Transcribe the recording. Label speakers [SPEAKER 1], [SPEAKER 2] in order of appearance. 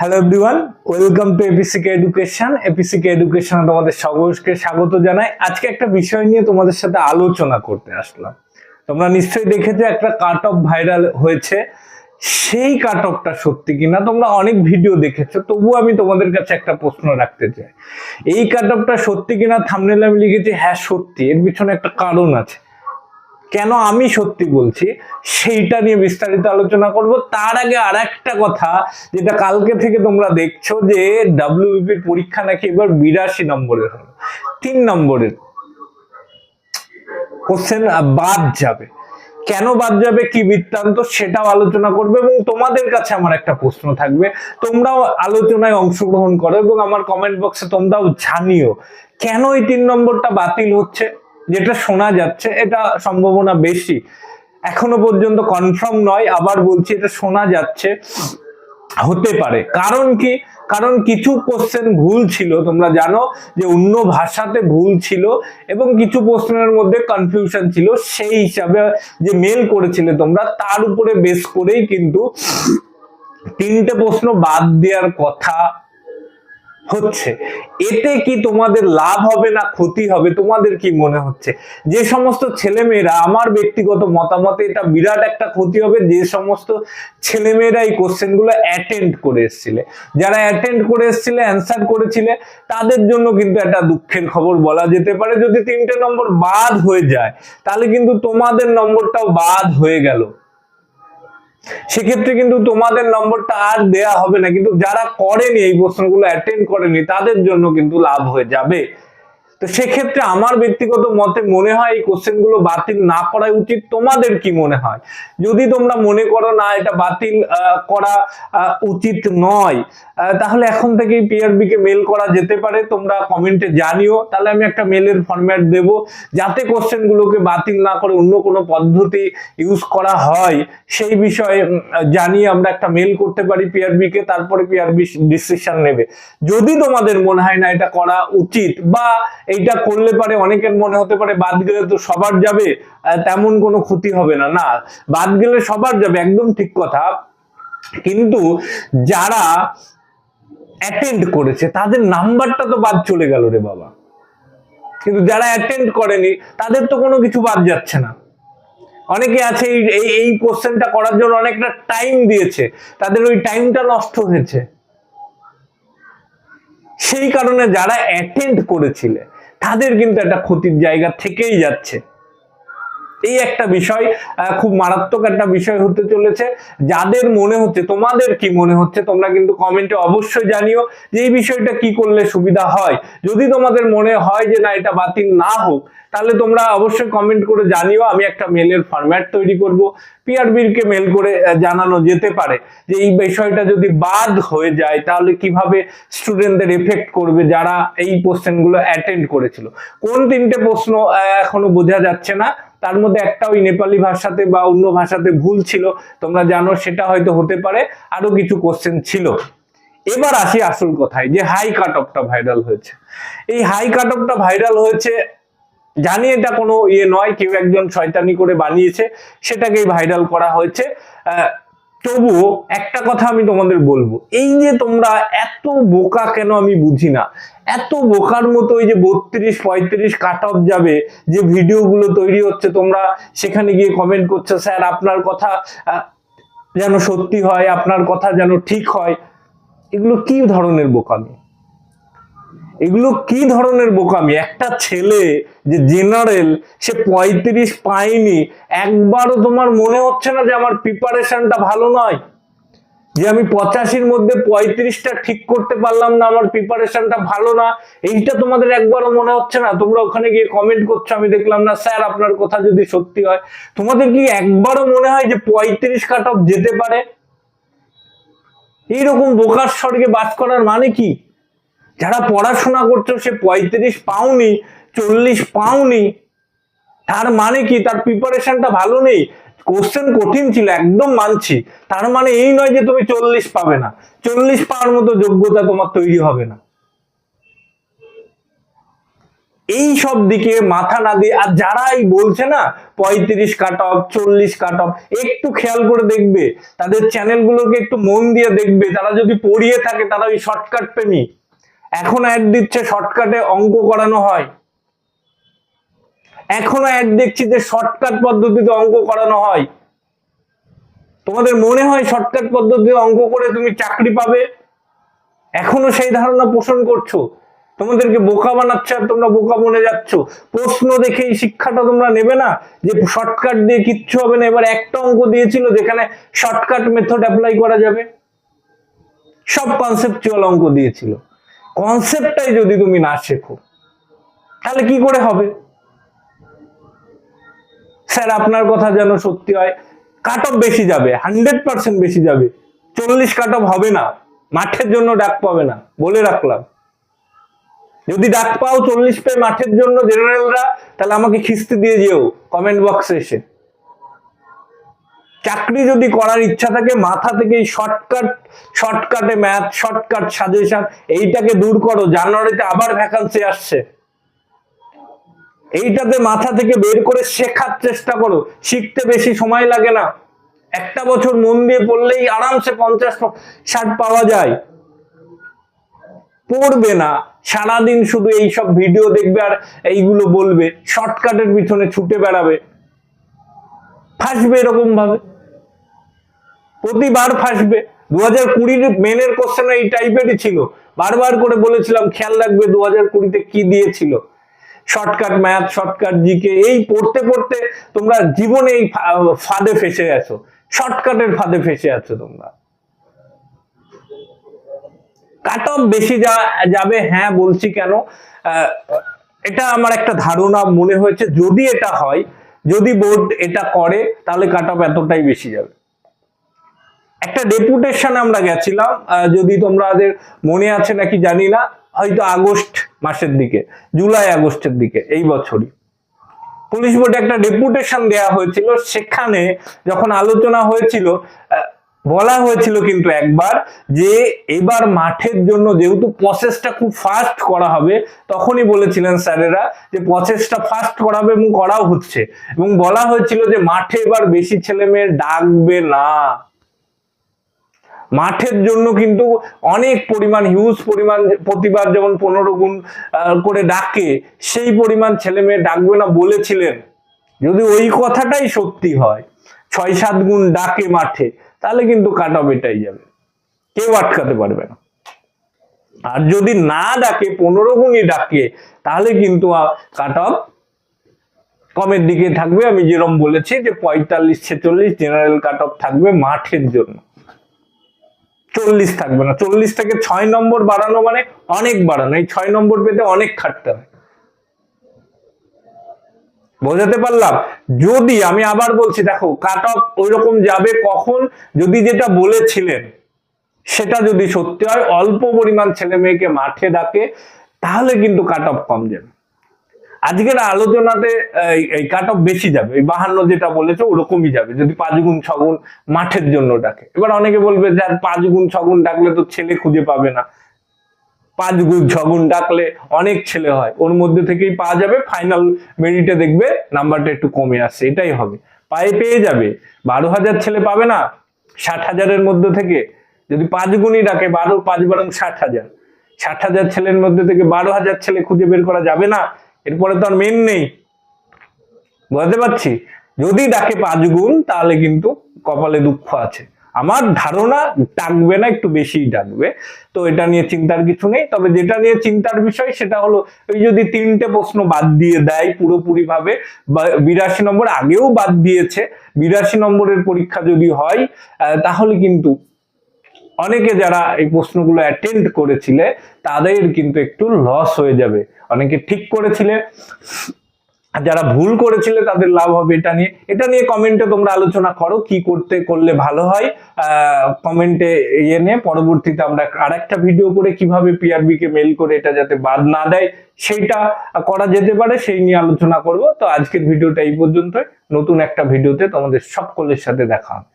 [SPEAKER 1] Hello everyone welcome to APCK education APCK এডুকেশনে তোমাদের সকলকে স্বাগত জানাই। আজকে একটা বিষয় নিয়ে তোমাদের সাথে আলোচনা করতে আসলাম। তোমরা নিশ্চয়ই দেখেছ একটা কাট অফ ভাইরাল হয়েছে। সেই কাট অফটা সত্যি কিনা তোমরা অনেক ভিডিও দেখেছ, তবুও আমি তোমাদের কাছে একটা প্রশ্ন রাখতে চাই। এই কাট অফটা সত্যি কিনা? থামনেলে আমি লিখেছি হ্যাঁ সত্যি। এর পিছনে একটা কারণ আছে। কেন আমি সত্যি বলছি, সেইটা নিয়ে বিস্তারিত আলোচনা করব। তার আগে আর একটা কথা, যেটা কালকে থেকে তোমরা দেখছ যে ডাব্লিউবিপির পরীক্ষা নাকি এবার বিরাশি নম্বরের হলো। তিন নম্বরের। কোশ্চেন বাদ যাবে। কেন বাদ যাবে, কি বৃত্তান্ত, সেটাও আলোচনা করবে এবং তোমাদের কাছে আমার একটা প্রশ্ন থাকবে। তোমরাও আলোচনায় অংশগ্রহণ করো এবং আমার কমেন্ট বক্সে তোমরাও জানিও, কেন এই তিন নম্বরটা বাতিল হচ্ছে? যেটা শোনা যাচ্ছে, এটা সম্ভাবনা বেশি। এখনও পর্যন্ত কনফার্ম নয়, আবার বলছি এটা শোনা যাচ্ছে, হতে পারে। কারণ কি? কারণ কিছু কোশ্চেন ভুল ছিল, তোমরা জানো যে অন্য ভাষাতে ভুল ছিল এবং কিছু প্রশ্নের মধ্যে কনফিউশন ছিল। সেই হিসাবে যে মেল করেছিলে তোমরা, তার উপরে বেস করেই কিন্তু তিনটে প্রশ্ন বাদ দেওয়ার কথা হচ্ছে। এতে কি তোমাদের লাভ হবে না ক্ষতি হবে? তোমাদের কি মনে হচ্ছে? যে সমস্ত ছেলেমেয়েরা, আমার ব্যক্তিগত মতামতে এটা বিরাট একটা ক্ষতি হবে, যে সমস্ত ছেলেমেয়েরা এই কোশ্চেনগুলো অ্যাটেন্ড করে এসেছিলে। যারা অ্যাটেন্ড করে এসেছিলে অ্যান্সার করেছিলে, তাদের জন্য কিন্তু একটা দুঃখের খবর বলা যেতে পারে। যদি তিনটে নম্বর বাদ হয়ে যায়, তাহলে কিন্তু তোমাদের নম্বরটাও বাদ হয়ে গেল। সেক্ষেত্রে কিন্তু তোমাদের নম্বরটা আর দেয়া হবে না। কিন্তু যারা করেনি এই প্রশ্নগুলো অ্যাটেন্ড করেনি, তাদের জন্য কিন্তু লাভ হয়ে যাবে। তো সেক্ষেত্রে আমার ব্যক্তিগত মতে মনে হয় এই কোশ্চেনগুলো বাতিল না করাই উচিত। তোমাদের কি মনে হয়? যদি তোমরা মনে করো না, এটা বাতিল করা উচিত নয় তাহলে এখন থেকেই পিআরবি কে মেল করা যেতে পারে। তোমরা কমেন্টে জানিও। তাহলে আমি একটা মেলের ফরম্যাট দেব, যাতে কোশ্চেনগুলোকে বাতিল না করে অন্য কোনো পদ্ধতি ইউজ করা হয়। সেই বিষয়ে জানিয়ে আমরা একটা মেল করতে পারি পিআরবি কে, তারপরে পিআরবি ডিসিশন নেবে। যদি তোমাদের মনে হয় না এটা করা উচিত বা এইটা করলে পারে, অনেকের মনে হতে পারে বাদ গেলে তো সবার যাবে তেমন কোনো ক্ষতি হবে না। না, বাদ গেলে সবার যাবে, একদম ঠিক কথা। কিন্তু যারা অ্যাটেন্ড করেছে, তাদের নাম্বারটা তো বাদ চলে গেল রে বাবা। কিন্তু যারা অ্যাটেন্ড করেনি, তাদের তো কোনো কিছু বাদ যাচ্ছে না। অনেকে আছে এই, এই- কোশ্চেনটা করার জন্য অনেকটা টাইম দিয়েছে, তাদের ওই টাইমটা নষ্ট হয়েছে। সেই কারণে যারা অ্যাটেন্ড করেছিলে তাদের কিন্তু একটা ক্ষতির জায়গা থেকেই যাচ্ছে। এই একটা বিষয় খুব মারাত্মক একটা বিষয় হতে চলেছে। যাদের মনে হচ্ছে, তোমাদের কি মনে হচ্ছে, তোমরা কিন্তু কমেন্টে অবশ্যই জানিও যে এই বিষয়টা কি করলে সুবিধা হয়। যদি তোমাদের মনে হয় যে না, এটা বাতিল না হোক, তাহলে তোমরা অবশ্যই কমেন্ট করে জানিও। আমি একটা মেলের ফরম্যাট তৈরি করব। পিআরবির কে মেল করে জানানো যেতে পারে যে এই বিষয়টা যদি বাদ হয়ে যায়, তাহলে কীভাবে স্টুডেন্টদের এফেক্ট করবে যারা এই কোশ্চেনগুলো অ্যাটেন্ড করেছিল? কোন তিনটে প্রশ্ন এখনও বোঝা যাচ্ছে না। তার মধ্যে একটা ওই নেপালি ভাষাতে বা অন্য ভাষাতে ভুল ছিল, তোমরা জানো সেটা হয়তো হতে পারে, আরও কিছু কোশ্চেন ছিল। এবার আসি আসল কথায়, যে হাই কাট অফটা ভাইরাল হয়েছে। এই হাই কাট অফটা ভাইরাল হয়েছে, জানি এটা কোনো ইয়ে নয়, কেউ একজন শয়তানি করে বানিয়েছে, সেটাকেই ভাইরাল করা হয়েছে। তবুও একটা কথা আমি তোমাদের বলব, এই যে তোমরা এত বোকা কেন আমি বুঝি না? এত বোকার মতো ওই যে বত্রিশ, পঁয়ত্রিশ কাট অফ যাবে, যে ভিডিওগুলো তৈরি হচ্ছে, তোমরা সেখানে গিয়ে কমেন্ট করছ, স্যার, আপনার কথা যেন সত্যি হয়, আপনার কথা যেন ঠিক হয়। এগুলো কি ধরনের বোকামি? এগুলো কি ধরনের বোকামি? একটা ছেলে যে জেনারেল সে পঁয়ত্রিশ পায়নি, একবারও তোমার মনে হচ্ছে না যে আমার প্রিপারেশনটা ভালো নয়? যে আমি পঁচাশির মধ্যে পঁয়ত্রিশটা ঠিক করতে পারলাম না, আমার প্রিপারেশনটা ভালো না, এইটা তোমাদের একবারও মনে হচ্ছে না? তোমরা ওখানে গিয়ে কমেন্ট করছ, আমি দেখলাম না, স্যার, আপনার কথা যদি সত্যি হয়। তোমাদের কি একবারও মনে হয় যে পঁয়ত্রিশ কাট অফ যেতে পারে? এইরকম বোকার স্বর্গে বাস করার মানে কি? যারা পড়াশোনা করছ, সে পঁয়ত্রিশ পাওনি চল্লিশ পাওনি তার মানে কি? তার প্রিপারেশনটা ভালো নেই? কোশ্চেন কঠিন ছিল, একদম মানছি। তার মানে এই নয় যে তুমি চল্লিশ পাবে না। চল্লিশ পাওয়ার মতো যোগ্যতা তোমার তৈরি হবে না। এই সব দিকে মাথা না দিয়ে, আর যারাই বলছে না, পঁয়ত্রিশ কাট অফ চল্লিশ কাট অফ একটু খেয়াল করে দেখবে। তাদের চ্যানেলগুলোকে একটু মন দিয়ে দেখবে। তারা যদি পড়িয়ে থাকে, তারা ওই শর্টকাট প্রেমী। এখন অ্যাড দিচ্ছে শর্টকাটে অঙ্ক করানো হয়। এখনও অ্যাড দেখছি যে শর্টকাট পদ্ধতিতে অঙ্ক করানো হয়। তোমাদের মনে হয় শর্টকাট পদ্ধতিতে অঙ্ক করে তুমি চাকরি পাবে? এখনও সেই ধারণা পোষণ করছ? তোমাদেরকে বোকা বানাচ্ছে আর তোমরা বোকা বনে যাচ্ছ? প্রশ্ন দেখে এই শিক্ষাটা তোমরা নেবে না? যে শর্টকাট দিয়ে কিচ্ছু হবে না। এবার একটা অঙ্ক দিয়েছিল যেখানে শর্টকাট মেথড অ্যাপ্লাই করা যাবে। সব কনসেপচুয়াল অঙ্ক দিয়েছিল। কনসেপ্টটাই যদি তুমি না শেখো, তাহলে কি করে হবে? স্যার, আপনার কথা যেন সত্যি হয় কাট অফ বেশি যাবে হান্ড্রেড পার্সেন্ট বেশি যাবে। চল্লিশ কাট অফ হবে না, মাঠের জন্য ডাক পাবে না, বলে রাখলাম। যদি ডাক পাও চল্লিশ পে মাঠের জন্য জেনারেলরা তাহলে আমাকে খিস্তি দিয়ে যেও কমেন্ট বক্সে এসে। চাকরি যদি করার ইচ্ছা থাকে, মাথা থেকে শর্টকাট শর্টকাটে ম্যাথ শর্টকাট সাজেশন এইটাকে দূর করো। জানুয়ারিতে আবার ভ্যাকান্সি আসছে। এইটাতে মাথা থেকে বের করে শেখার চেষ্টা করো। শিখতে বেশি সময় লাগে না। একটা বছর মন দিয়ে পড়লেই আরামসে পঞ্চাশ ষাট পাওয়া যায়। পড়বে না। সারাদিন শুধু এই সব ভিডিও দেখবে আর এইগুলো বলবে। শর্টকাটের পিছনে ছুটে বেড়াবে। ফাঁসবে এরকম ভাবে প্রতিবার ফাঁসবে। দু হাজার কুড়ির মেনের কোশ্চেন এই টাইপেরই ছিল। বারবার করে বলেছিলাম, খেয়াল রাখবে দু হাজার কুড়িতে কি দিয়েছিল। শর্টকাট ম্যাথ শর্টকাট জিকে এই পড়তে পড়তে তোমরা জীবনে এই ফাঁদে ফেসে আছো শর্টকাটের ফাঁদে ফেসে আছো তোমরা। কাট অফ বেশি যা- যাবে হ্যাঁ বলছি কেন? এটা আমার একটা ধারণা, মনে হয়েছে। যদি এটা হয়, যদি বোর্ড এটা করে, তাহলে কাট অফ এতটাই বেশি যাবে। একটা ডেপুটেশন আমরা গেছিলাম যদি তোমাদের মনে আছে নাকি জানি না, হয়তো আগস্ট মাসের দিকে, জুলাই আগস্টের দিকে, এই বছরই। পুলিশ বোর্ডে একটা ডেপুটেশন দেয়া হয়েছিল, সেখানে যখন আলোচনা হয়েছিল বলা হয়েছিল কিন্তু একবার যে এবার মাঠের জন্য যেহেতু প্রসেসটা খুব ফাস্ট করা হবে, তখনই বলেছিলেন স্যারেরা যে প্রসেসটা ফাস্ট করা হবে এবং করাও হচ্ছে। এবং বলা হয়েছিল যে মাঠে এবার বেশি ছেলে মেয়ে ডাকবে না। মাঠের জন্য কিন্তু অনেক পরিমাণ হিউজ পরিমাণ প্রতিবার যেমন পনেরো গুণ করে ডাকে, সেই পরিমাণ ছেলে মেয়ে ডাকবে না বলেছিলেন। যদি ওই কথাটাই সত্যি হয়, ছয় সাত গুণ ডাকে মাঠে, তাহলে কিন্তু কাট অফ এটাই যাবে। কেউ আটকাতে পারবে না। আর যদি না ডাকে, পনেরো গুণই ডাকে, তাহলে কিন্তু কাট অফ কমের দিকে থাকবে। আমি যেরকম বলেছি যে পঁয়তাল্লিশ ছেচল্লিশ জেনারেল কাট অফ থাকবে মাঠের জন্য। চল্লিশ থাকবে না। চল্লিশ থেকে ছয় নম্বর বাড়ানো মানে অনেক বাড়ানো। এই ছয় নম্বর পেতে অনেক খাটতে হয়। বোঝাতে পারলাম? যদি আমি আবার বলছি, দেখো কাট অফ ওই রকম যাবে কখন? যদি যেটা বলেছিলেন, সেটা যদি সত্যি হয়, অল্প পরিমাণ ছেলে মেয়েকে মাঠে ডাকে, তাহলে কিন্তু কাট অফ কম যাবে। আজকের আলোচনাতে, এই- কাট অফ বেশি যাবে। এই বাহান্ন যেটা বলেছে, ওরকমই যাবে। যদি পাঁচ গুণ ছগুণ মাঠের জন্য ডাকে। এবার অনেকে বলবে, যে আর পাঁচ গুণ ছগুণ ডাকলে তো ছেলে খুঁজে পাবে না। পাঁচ গুণ ছগুণ ডাকলে অনেক ছেলে হয়। ওর মধ্যে থেকেই পাওয়া যাবে। ফাইনাল মেরিটে দেখবে নাম্বারটা একটু কমে আসছে। এটাই হবে। পায়ে পেয়ে যাবে। বারো হাজার ছেলে পাবে না? ষাট হাজারের মধ্যে থেকে। যদি পাঁচ গুণই ডাকে, বারো, পাঁচ বারং ষাট হাজার। ষাট হাজার ছেলের মধ্যে থেকে বারো হাজার ছেলে খুঁজে বের করা যাবে না? এরপরে তো আর মেন নেই। বুঝতে পারছি? যদি ডাকে পাঁচ গুণ, তাহলে কিন্তু কপালে দুঃখ আছে। আমার ধারণা ডাকবে না, একটু বেশিই ডাকবে। তো এটা নিয়ে চিন্তার কিছু নেই। তবে যেটা নিয়ে চিন্তার বিষয়, সেটা হলো, ওই যদি তিনটে প্রশ্ন বাদ দিয়ে দেয় পুরোপুরি ভাবে বিরাশি নম্বর আগেও বাদ দিয়েছে, বিরাশি নম্বরের পরীক্ষা যদি হয় তাহলে কিন্তু অনেকে যারা এই প্রশ্নগুলো অ্যাটেন্ড করেছিলে, তাদের কিন্তু একটু লস হয়ে যাবে। অনেকে ঠিক করেছিলে, যারা ভুল করেছিলে তাদের লাভ হবে এটা নিয়ে। এটা নিয়ে কমেন্টে তোমরা আলোচনা করো, কি করতে, করলে ভালো হয়। কমেন্টে ইয়ে নিয়ে পরবর্তীতে আমরা আর একটা ভিডিও করে কীভাবে পিআরবি কে মেল করে এটা যাতে বাদ না দেয়, সেইটা করা যেতে পারে, সেই নিয়ে আলোচনা করব। তো আজকের ভিডিওটা এই পর্যন্তই। নতুন একটা ভিডিওতে তোমাদের সকলের সাথে দেখা হবে।